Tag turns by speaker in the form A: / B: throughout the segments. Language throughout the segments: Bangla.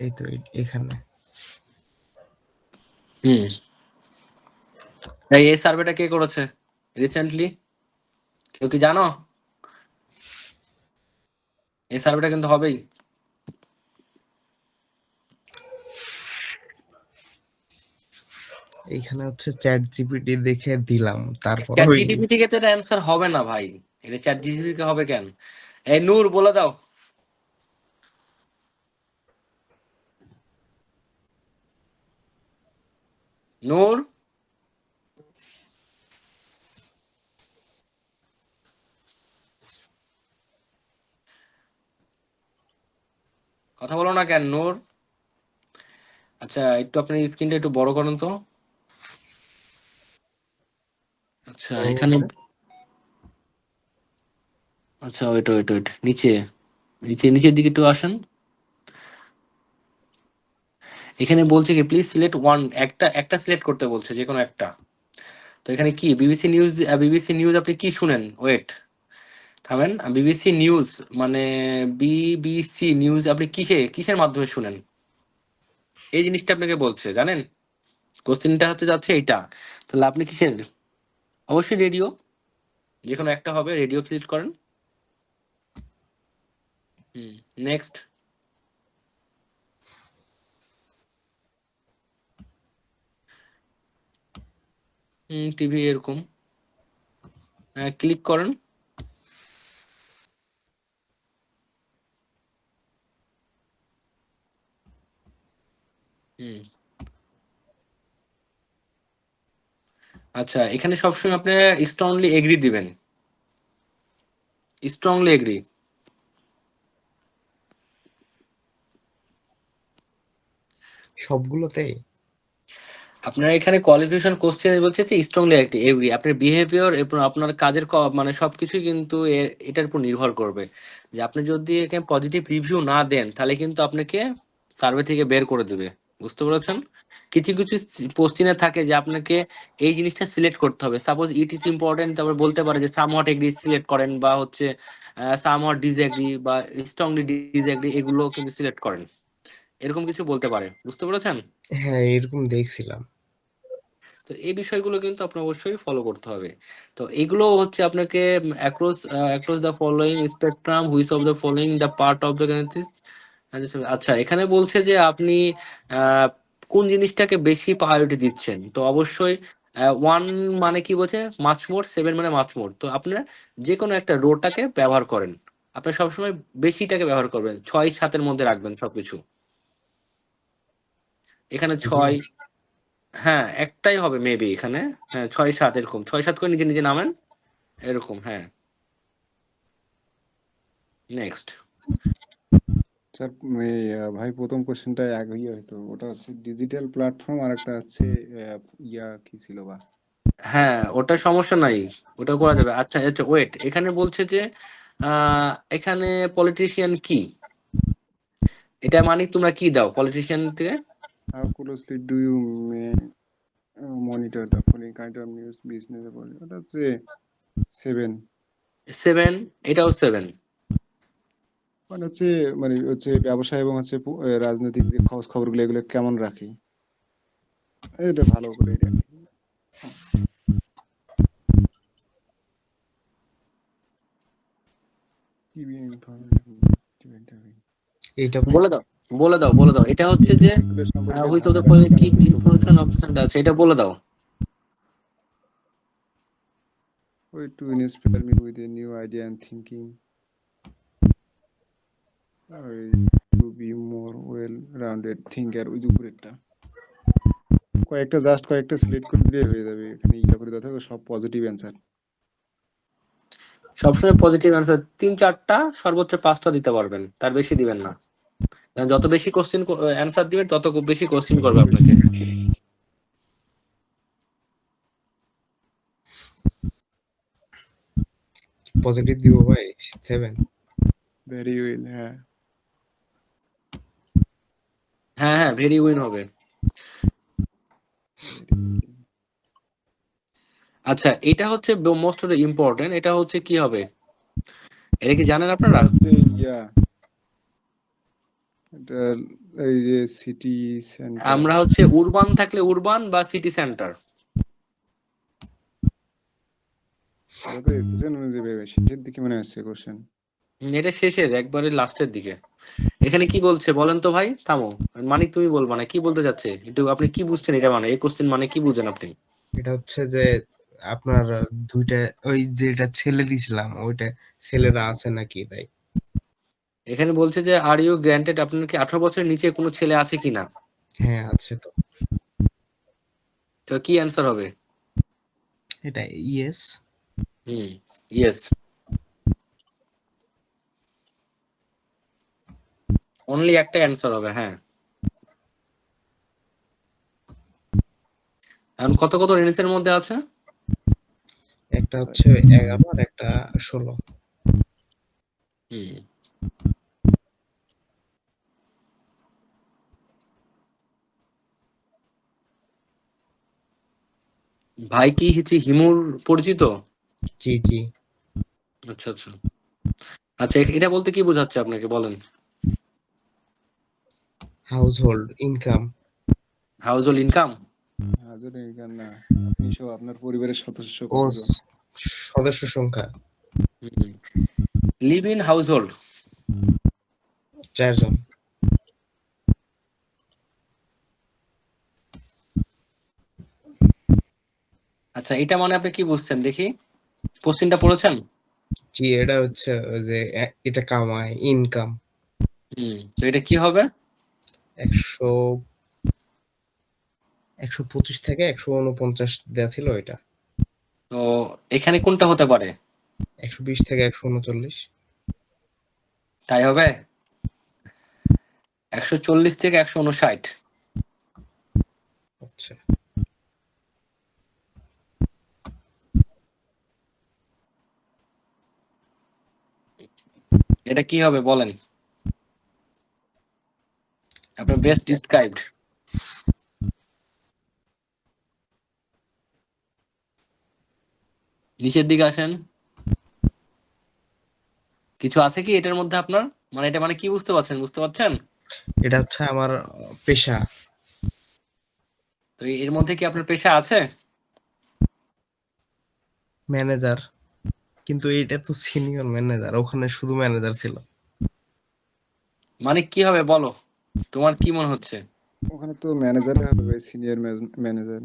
A: এই তো এখানে।
B: হুম। এই সার্ভেটা কে করেছে? রিসেন্টলি কেউ কি জানো? এই সার্ভেটা কিন্তু হবেই।
A: এইখানে হচ্ছে চ্যাট জিপিটি দেখে দিলাম তারপর
B: চ্যাট জিটিপি থেকে তো অ্যান্সার হবে না ভাই। এটা চ্যাট জিটিপি থেকে হবে কেন? এই নূর বলে দাও। নূর কথা বলো না কেন নূর আচ্ছা একটু আপনি স্ক্রিনটা একটু বড় করুন তো। আচ্ছা এখানে আচ্ছা ওইটা ওইটা ওইটা নিচে। নিচে নিচের দিকে একটু আসেন। এখানে বলছে কি প্লিজ সিলেক্ট ওয়ান একটা একটা সিলেক্ট করতে বলছে, যে কোনো একটা। তো এখানে কি বিবিসি নিউজ বিবিসি নিউজ আপনি কি শুনেন? ওয়েট থামেন। বিবিসি নিউজ মানে বিবিসি নিউজ আপনি কিসে, কিসের মাধ্যমে শুনেন? এই জিনিসটা আপনাকে বলছে, জানেন? কোশ্চেনটা হচ্ছে যাচ্ছে এইটা। তাহলে আপনি কিসের? অবশ্যই রেডিও। যে কোনো একটা হবে, রেডিও সিলেক্ট করেন। হুম নেক্সট হুম টিভি এরকম। হ্যাঁ ক্লিক করেন। হুম। আচ্ছা এখানে সবসময় আপনি স্ট্রংলি এগ্রি দিবেন। স্ট্রংলি এগ্রি
A: সবগুলোতে
B: আপনার এখানে কোয়ালিফিকেশন কোশ্চেন বলছে যে স্ট্রংলি এগ্রি আপনার বিহেভিয়ার এবং আপনার কাজের মানে সবকিছুই কিন্তু এটার উপর নির্ভর করবে। যে আপনি যদি এখানে পজিটিভ রিভিউ না দেন, তাহলে কিন্তু আপনাকে সার্ভে থেকে বের করে দেবে। বুঝতে পেরেছেন? কিছু কিছু পোস্টিনে থাকে যে আপনাকে এই জিনিসটা সিলেক্ট করতে হবে। সাপোজ ইট ইজ ইম্পর্টেন্ট তারপর বলতে পারে যে সাম সামহট এগ্রি সিলেক্ট করেন বা হচ্ছে সাম সামহট ডিসএগ্রি বা স্ট্রংলি ডিসএগ্রি এগুলো কিন্তু সিলেক্ট করেন। এরকম কিছু বলতে পারে। বুঝতে পেরেছেন?
A: হ্যাঁ এরকম দেখছিলাম।
B: তো এই বিষয়গুলো কিন্তু আপনার অবশ্যই ফলো করতে হবে। তো এগুলো হচ্ছে আপনাকে across across the following spectrum which of the following the part of the আচ্ছা এখানে বলছে যে আপনি কোন জিনিসটাকে বেশি প্রায়োরিটি দিচ্ছেন? তো অবশ্যই ওয়ান মানে কি বলছে? মাছ মোড় সেভেন মানে মাছ মোড় তো আপনার যে কোনো একটা রোটাকে ব্যবহার করেন। আপনি সবসময় বেশিটাকে ব্যবহার করবেন। ছয় সাতের মধ্যে রাখবেন সবকিছু। এখানে ছয় হ্যাঁ একটাই হবে মেবি এখানে। হ্যাঁ ছয় সাত এরকম। ছয় সাত করে নিজে নিজে নামেন এরকম হ্যাঁ। নেক্সট
C: স্যার ভাই প্রথম কোশ্চেনটা এক ইয়ে হয়তো। ওটা হচ্ছে ডিজিটাল প্ল্যাটফর্ম আর একটা হচ্ছে ইয়া কি ছিল বা?
B: হ্যাঁ ওটা সমস্যা নাই। ওটা করা যাবে। আচ্ছা আচ্ছা ওয়েট এখানে বলছে যে এখানে পলিটিশিয়ান কি? এটা মানে তোমরা কি দাও? পলিটিশিয়ান থেকে?
C: How closely do you monitor the following kind of news business ওটা হচ্ছে সেভেন
B: সেভেন এটাও সেভেন
C: মানে হচ্ছে মানে হচ্ছে ব্যবসা এবং হচ্ছে রাজনৈতিক যে খবর খবরগুলো এগুলো কেমন রাখে? এটা ভালো করে রাখে.
A: এইটা
B: বলে দাও। বলে দাও বলে দাও। এটা হচ্ছে যে হুইচ অফ দ্য কি ইনফরমেশন অপশন আছে এটা বলে দাও।
C: Way to inspire me with a new idea and thinking. Or to be more well-rounded thinker ওই যে উপরেরটা কয়েকটা জাস্ট কয়েকটা সিলেক্ট করে দিলে হয়ে যাবে। এখানে ইয়া করে দাও সব পজিটিভ অ্যান্সার
B: সবসময় পজিটিভ অ্যান্সার তিন চারটা সর্বোচ্চ পাঁচটা দিতে পারবেন তার বেশি দিবেন না। যত বেশি কোশ্চেন অ্যান্সার দিবেন তত বেশি কোশ্চেন করবে আপনাকে।
A: পজিটিভ দিব ভাই সেভেন
C: ভেরি ওয়েল হ্যাঁ।
B: হ্যাঁ হ্যাঁ ভেরি উইন হবে। আচ্ছা এটা হচ্ছে মোস্ট ইম্পর্টেন্ট এটা হচ্ছে কি হবে? এটা কি জানেন আপনারা?
C: ইয়া এটা এই যে সিটি সেন্টার
B: আমরা হচ্ছে উরবান থাকলে উরবান বা সিটি সেন্টার
C: এটা শেষের দিকে মনে হচ্ছে কোশ্চেন
B: এটা শেষের একবারে লাস্টের দিকে। এখানে কি বলছে বলেন তো ভাই? থামো। মানে তুমি বলবা না কি বলতে চাচ্ছে? একটু আপনি কি বুঝছেন এটা মানে? এই কোশ্চেন মানে কি বুঝেন আপনি?
A: এটা হচ্ছে যে আপনার দুইটা ওই যেটা ছেলে দিছিলাম ওইটা ছেলেরা আছে নাকি তাই?
B: এখানে বলছে যে আর ইউ গ্র্যান্টেড আপনার কি আঠারো বছরের নিচে কোনো ছেলে আছে কিনা?
A: হ্যাঁ আছে তো।
B: তো কি অ্যান্সার হবে?
A: এটা ইয়েস
B: হুম ইয়েস অনলি একটা অ্যান্সার হবে হ্যাঁ। এখন কত কত রেঞ্জের মধ্যে আছে?
A: একটা হচ্ছে এগারো আর একটা ষোলো।
B: হুম। ভাই কি হচ্ছে হিমুর পরিচিত?
A: জি জি।
B: আচ্ছা আচ্ছা। আচ্ছা এটা বলতে কি বোঝাচ্ছে আপনাকে? বলেন।
A: Household income
B: household income
C: হাজার এখান না। আপনি সহ আপনার পরিবারের সদস্য
A: সদস্য সংখ্যা।
B: লিভ ইন হাউসহোল্ড
A: চারজন।
B: আচ্ছা এটা মানে আপনি কি বুঝছেন? দেখি। কোশ্চিনটা পড়েছেন?
A: জি এটা হচ্ছে যে এটা কামায় ইনকাম
B: হুম তো এটা কি হবে?
A: একশো একশো পঁচিশ থেকে একশো উনপঞ্চাশ দেওয়া ছিল এটা।
B: তো এখানে কোনটা হতে পারে?
A: একশো বিশ থেকে একশো উনচল্লিশ।
B: তাই হবে? একশো চল্লিশ থেকে একশো উনষাট
A: আচ্ছা
B: এটা কি হবে বলেন? আপনার বেস্ট ডিসক্রাইবড নিচের দিকে আসেন। কিছু আছে কি এটার মধ্যে আপনার? মানে এটা মানে কি বুঝতে পারছেন? বুঝতে পারছেন?
A: এটা হচ্ছে আমার পেশা।
B: তো এর মধ্যে কি আপনার পেশা আছে?
A: ম্যানেজার। কিন্তু এটা তো সিনিয়র ম্যানেজার ওখানে শুধু ম্যানেজার ছিল।
B: মানে কি হবে বলো? তোমার কি মনে হচ্ছে?
C: ওখানে তো ম্যানেজার হবে সিনিয়র ম্যানেজার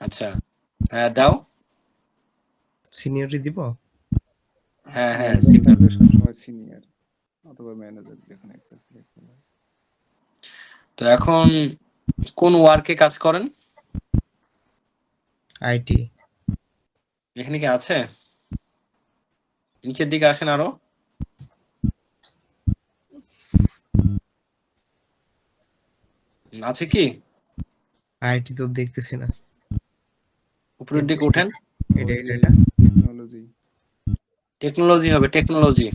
B: আচ্ছা হ্যাঁ দাও।
A: সিনিয়রই দিব?
B: হ্যাঁ হ্যাঁ
C: সিনিয়র অথবা ম্যানেজার যেখানে একটা হয়।
B: তো এখন কোন ওয়ার্কে কাজ করেন?
A: আইটি
B: এখানে কি আছে? নিচের দিকে আসেন আরও। আছে কি?
A: আইটি তো দেখতেছি না।
B: উপরের দিকে ওঠেন
A: এটা
C: টেকনোলজি।
B: টেকনোলজি হবে টেকনোলজি।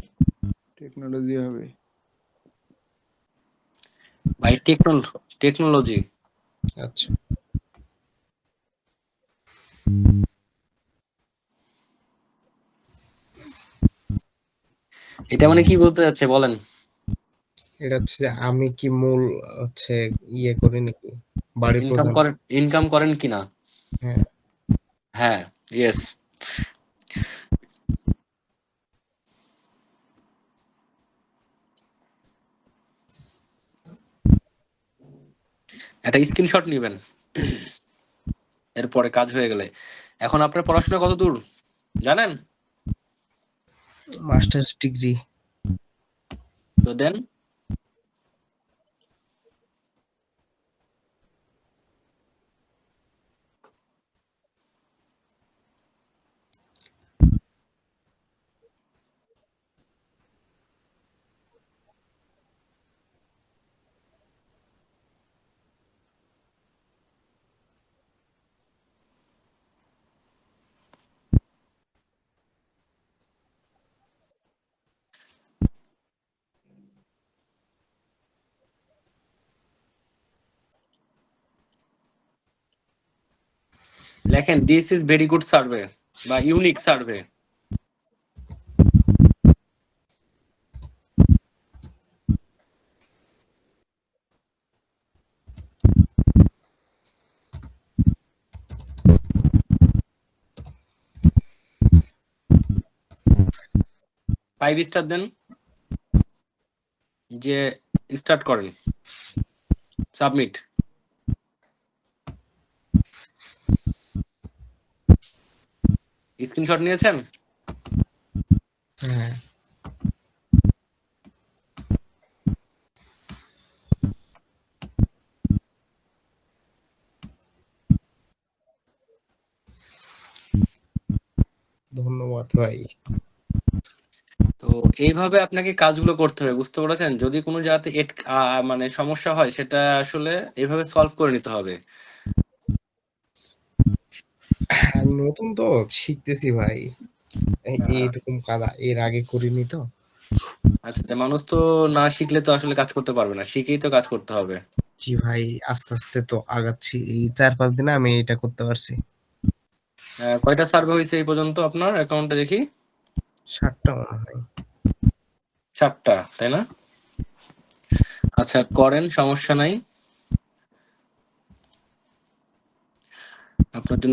C: টেকনোলজি হবে।
B: ভাই টেকনোল টেকনোলজি।
A: আচ্ছা।
B: এটা মানে কি বলতে যাচ্ছে? বলেন।
A: এটা হচ্ছে যে আমি কি মূল হচ্ছে ইয়ে করি নাকি? বাড়ি
B: ইনকাম করেন ইনকাম করেন কিনা
A: হ্যাঁ।
B: হ্যাঁ ইয়েস একটা স্ক্রিনশট নেবেন। এরপরে কাজ হয়ে গেলে। এখন আপনার পড়াশোনা কত দূর? জানেন?
A: মাস্টার্স ডিগ্রি
B: তো দেন। দেখেন this is very good survey বা ইউনিক সার্ভে ফাইভ স্টার দেন, যে স্টার্ট করেন সাবমিট স্ক্রিনশট নিয়েছেন?
A: হ্যাঁ। ধন্যবাদ ভাই।
B: তো এইভাবে আপনাকে কাজগুলো করতে হবে বুঝতে পেরেছেন? যদি কোনো জায়গাতে মানে সমস্যা হয় সেটা আসলে এইভাবে সলভ করে নিতে হবে
A: আমি নতুন তো শিখতেছি ভাই।
B: হ্যাঁ।
A: এইরকম কাজ এর আগে করিনি তো।
B: আচ্ছা মানুষ তো না শিখলে তো আসলে কাজ করতে পারবে না শিখেই তো কাজ করতে হবে।
A: জি ভাই আস্তে আস্তে তো আগাচ্ছি। এই চার পাঁচ দিনে আমি এটা করতে পারছি।
B: কয়টা সার্ভে হয়েছে এই পর্যন্ত আপনার অ্যাকাউন্টে দেখি?
A: ষাটটা মনে হয়।
B: চারটা তাই না? আচ্ছা করেন সমস্যা নাই। আপনার জন্য